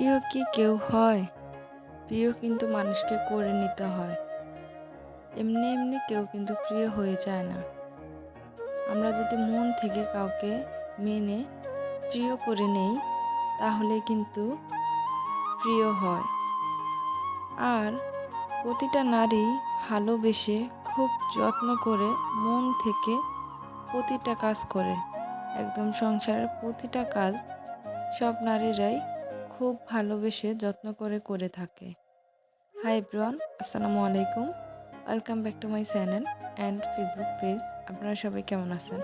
প্রিয় কি কেউ হয়? প্রিয় কিন্তু মানুষকে করে নিতে হয়। এমনি এমনি কেউ কিন্তু প্রিয় হয়ে যায় না। আমরা যদি মন থেকে কাউকে মেনে প্রিয় করে নেই, তাহলে কিন্তু প্রিয় হয়। আর প্রতিটা নারী ভালোবেসে খুব যত্ন করে মন থেকে প্রতিটা কাজ করে। একদম সংসারের প্রতিটা কাজ সব নারীরাই খুব ভালোবেসে যত্ন করে করে থাকে। হাই ব্রন আসসালামু আলাইকুম। Welcome back to my channel and Facebook page আপনারা সবাই কেমন আছেন?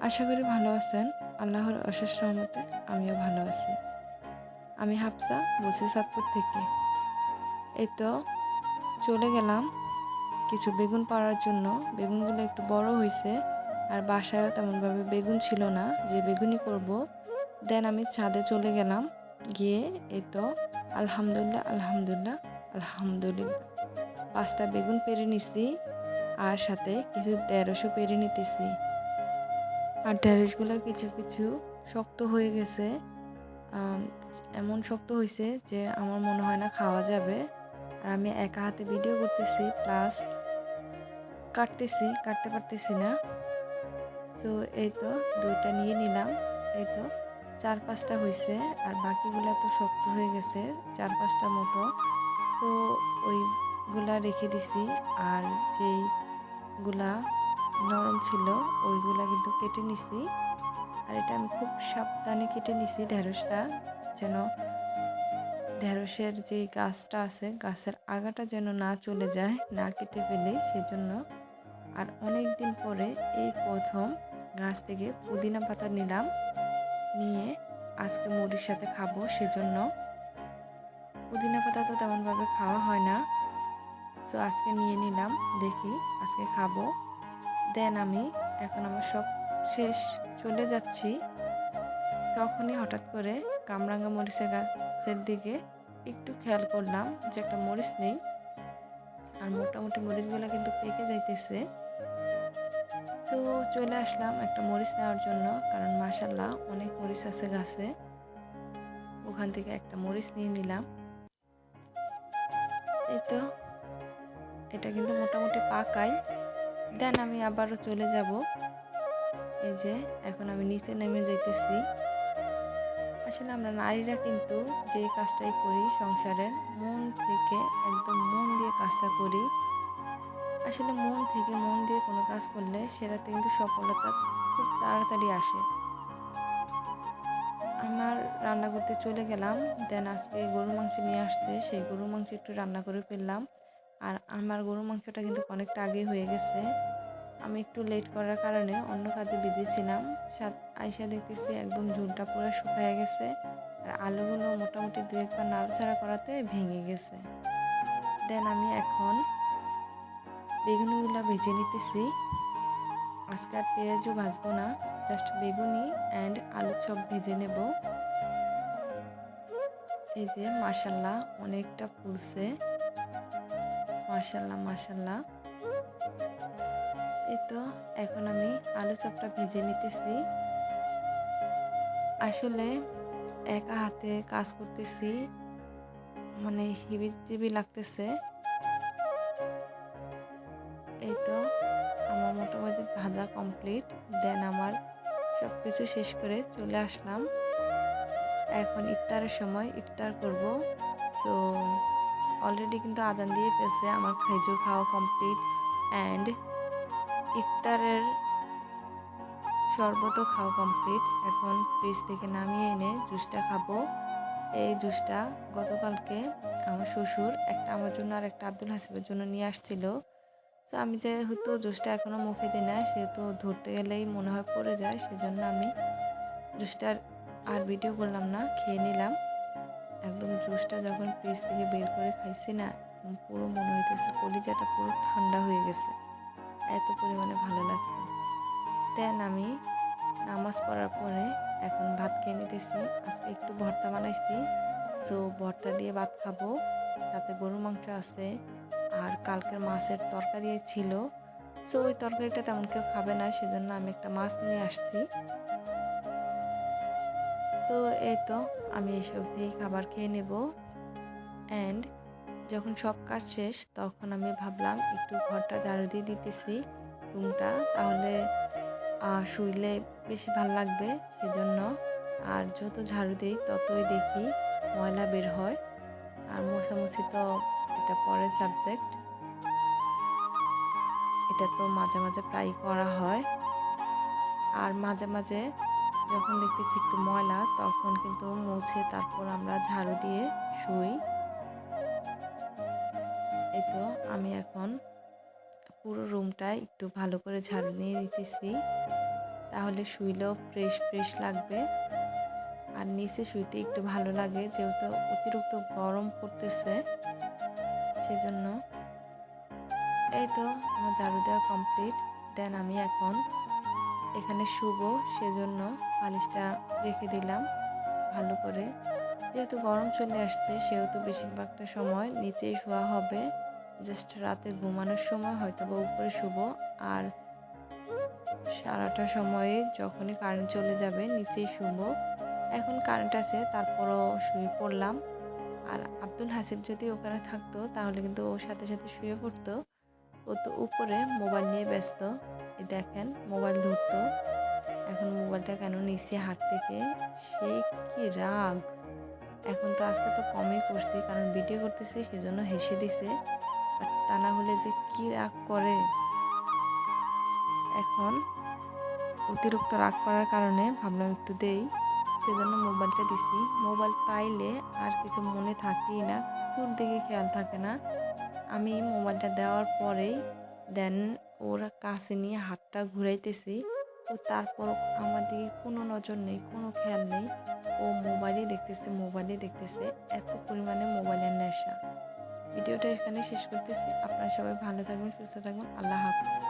আশা করি ভালো আছেন। আল্লাহর অশেষ রহমতে আমিও ভালো আছি। আমি হাফসা বসি সাতপুর থেকে। এই তো চলে গেলাম কিছু বেগুন পাড়ার জন্য। বেগুনগুলো একটু বড় হয়েছে আর বাসায়ও তেমনভাবে বেগুন ছিল না। যে বেগুনই করব। দেন আমি ছাদে চলে গেলাম। গিয়ে এই তো আলহামদুলিল্লাহ আলহামদুলিল্লাহ আলহামদুলিল্লাহ। পাঁচটা বেগুন পেরে নিছি, আর সাথে কিছু ঢেঁড়সও পেরে নিতেছি। আর ঢেঁড়সগুলো কিছু কিছু শক্ত হয়ে গেছে। এমন শক্ত হয়েছে যে আমার মনে হয় না খাওয়া যাবে। আর আমি একা হাতে ভিডিও করতেছি, প্লাস কাটতেছি, কাটতে পারতেছি না। তো এই তো দুইটা নিয়ে নিলাম এই তো চার পাঁচটা হয়েছে আর বাকিগুলো তো শক্ত হয়ে গেছে চার পাঁচটা মতো। তো ওইগুলা রেখে দিছি আর যেইগুলা নরম ছিল ওইগুলা কিন্তু কেটে নিছি। আর এটা আমি খুব সাবধানে কেটে নিছি ঢেঁড়সটা যেন ঢেঁড়সের যে গাছটা আছে গাছের আগাটা যেন না চলে যায়, না কেটে ফেলে সেজন্য। আর অনেক দিন পরে এই প্রথম গাছ থেকে পুদিনা পাতা নিলাম। নিয়ে আজকে মুড়ির সাথে খাব, সেজন্য পুদিনা পাতা তো তেমনভাবে খাওয়া হয় না। সো আজকে নিয়ে নিলাম, দেখি আজকে খাব। দেন আমি এখন আমার সব শেষ, চলে যাচ্ছি। তখনই হঠাৎ করে কামরাঙ্গা মরিচের গাছের দিকে একটু খেয়াল করলাম যে একটা মরিচ নেই। আর মোটামুটি মরিচগুলো কিন্তু পেকে যাইতেছে। তো চলে আসলাম একটা মরিচ নেওয়ার জন্য, কারণ মাসাল্লাহ অনেক মরিচ আছে গাছে। ওখান থেকে একটা মরিচ নিয়ে নিলাম। এই তো, এটা কিন্তু মোটামুটি পাকাই। দেন আমি আবারও চলে যাব। এই যে, এখন আমি নিচে নেমে যাইতেছি। আসলে আমরা নারীরা কিন্তু যে কাজটাই করি সংসারের, মন থেকে একদম মন দিয়ে কাজটা করি। আসলে মন থেকে মন দিয়ে কোনো কাজ করলে সেটাতে কিন্তু সফলতা খুব তাড়াতাড়ি আসে। আমার রান্না করতে চলে গেলাম দেন আজকে গরু মাংস নিয়ে আসছে, সেই গরু মাংস একটু রান্না করে ফেললাম। আর আমার গরু মাংসটা কিন্তু অনেকটা আগে হয়ে গেছে। আমি একটু লেট করার কারণে অন্য কাজে বিজি ছিলাম। সাত আইসা দেখতেছি একদম ঝুলটা পুরো শুকায় গেছে। আর আলুগুলো মোটামুটি দু একবার নাড়াচাড়া করাতে ভেঙে গেছে। দেন আমি এখন বেগুনগুলো ভেজে নিতেছি। আজকে আর পেঁয়াজও ভাজবো না জাস্ট বেগুনি অ্যান্ড আলু চপ ভেজে নেব। এই যে মাসাল্লাহ অনেকটা ফুলছে। মাসাল্লাহ মাসাল্লাহ এই তো এখন আমি আলু চপটা ভেজে নিতেছি। আসলে একা হাতে কাজ করতেছি মানে হিবিজিবি লাগতেছে। এই তো আমার মোটামুটি ভাজা কমপ্লিট দেন আমার সব কিছু শেষ করে চলে আসলাম। এখন ইফতারের সময় ইফতার করব। সো অলরেডি কিন্তু আজান দিয়ে পেয়েছে আমার খেজুর খাওয়া কমপ্লিট অ্যান্ড ইফতারের শরবতও খাওয়া কমপ্লিট এখন ফ্রিজ থেকে নামিয়ে এনে জুসটা খাব। এই জুসটা গতকালকে আমার শ্বশুর একটা আমার জন্য আর একটা আব্দুল হাসিবের জন্য নিয়ে আসছিল। তো আমি যেহেতু জুসটা এখনও মুখে দিই না, সেহেতু ধরতে গেলেই মনে হয় পড়ে যায়, সেজন্য আমি জুসটার আর ভিডিও করলাম না, খেয়ে নিলাম। একদম জুসটা যখন ফ্রিজ থেকে বের করে খাইছি না পুরো মনে হইতেছে কলিজাটা পুরো ঠান্ডা হয়ে গেছে। এত পরিমাণে ভালো লাগছে। দেন আমি নামাজ পড়ার পরে এখন ভাত খেয়ে নিতেছি। আজকে একটু ভর্তা বানাইছি। সো ভর্তা দিয়ে ভাত খাব। তাতে গরু মাংস আছে। আর কালকের মাছের তরকারি ছিল। সো ওই তরকারিটা তেমন কেউ খাবে না, সেজন্য আমি একটা মাছ নিয়ে আসছি। সো এই তো আমি এসব দিয়েই খাবার খেয়ে নেব। অ্যান্ড যখন সব কাজ শেষ, তখন আমি ভাবলাম একটু ঘরটা ঝাড়ু দিয়ে দিতেছি, রুমটা, তাহলে শুইলে বেশি ভালো লাগবে, সেজন্য। আর যত ঝাড়ু দিই, ততই দেখি ময়লা বের হয়। আর মোছামুছি তো এটা পরের সাবজেক্ট এটা তো মাঝে মাঝে প্রায় করা হয়। আর মাঝে মাঝে যখন দেখতেছি একটু ময়লা, তখন কিন্তু মুছে তারপর আমরা ঝাড়ু দিয়ে শুই। এই তো আমি এখন পুরো রুমটা একটু ভালো করে ঝাড়ু নিয়ে দিতেছি তাহলে শুইলেও ফ্রেশ ফ্রেশ লাগবে। আর নিচে শুইতে একটু ভালো লাগে, যেহেতু অতিরিক্ত গরম পড়তেছে। সেজন্য। এই তো, আমার ঝাড়ু দেওয়া কমপ্লিট দেন আমি এখন এখানে শুভ সেজন্য পালিশটা রেখে দিলাম ভালো করে। যেহেতু গরম চলে আসছে, সেহেতু বেশিরভাগটা সময় নিচেই শোয়া হবে। জাস্ট রাতে ঘুমানোর সময় হয়তো বা উপরে শুভ আর সারাটা সময়ে যখনই কারেন্ট চলে যাবে, নিচেই শুভ এখন কারেন্ট আছে, তারপরও শুয়ে পড়লাম। আর আব্দুল হাসিব যদি ওখানে থাকতো, তাহলে কিন্তু ওর সাথে সাথে শুয়ে পড়তো। ও তো উপরে মোবাইল নিয়ে ব্যস্ত। দেখেন, মোবাইল ধরতো। এখন মোবাইলটা কেন নিচে হাট থেকে সে কি রাগ! এখন তো আজকে তো কমই করছি কারণ ভিডিও করতেছি, সেজন্য হেসে দিছে। আর তা না হলে যে কি রাগ করে? এখন অতিরিক্ত রাগ করার কারণে ভাবলাম একটু দেই। সেজন্য মোবাইলটা দিছি। মোবাইল পাইলে আর কিছু মনে থাকেই না, কিছুর দিকে খেয়াল থাকে না। আমি মোবাইলটা দেওয়ার পরেই দেন ওর কাছে নিয়ে হাতটা ঘুরাইতেছি। ও তারপর আমার দিকে কোনো নজর নেই, কোনো খেয়াল নেই। ও মোবাইলই দেখতেছে মোবাইলই দেখতেছে। এত পরিমাণে মোবাইলের নেশা। ভিডিওটা এখানে শেষ করতেছি। আপনারা সবাই ভালো থাকবেন, সুস্থ থাকবেন। আল্লাহ হাফিজ।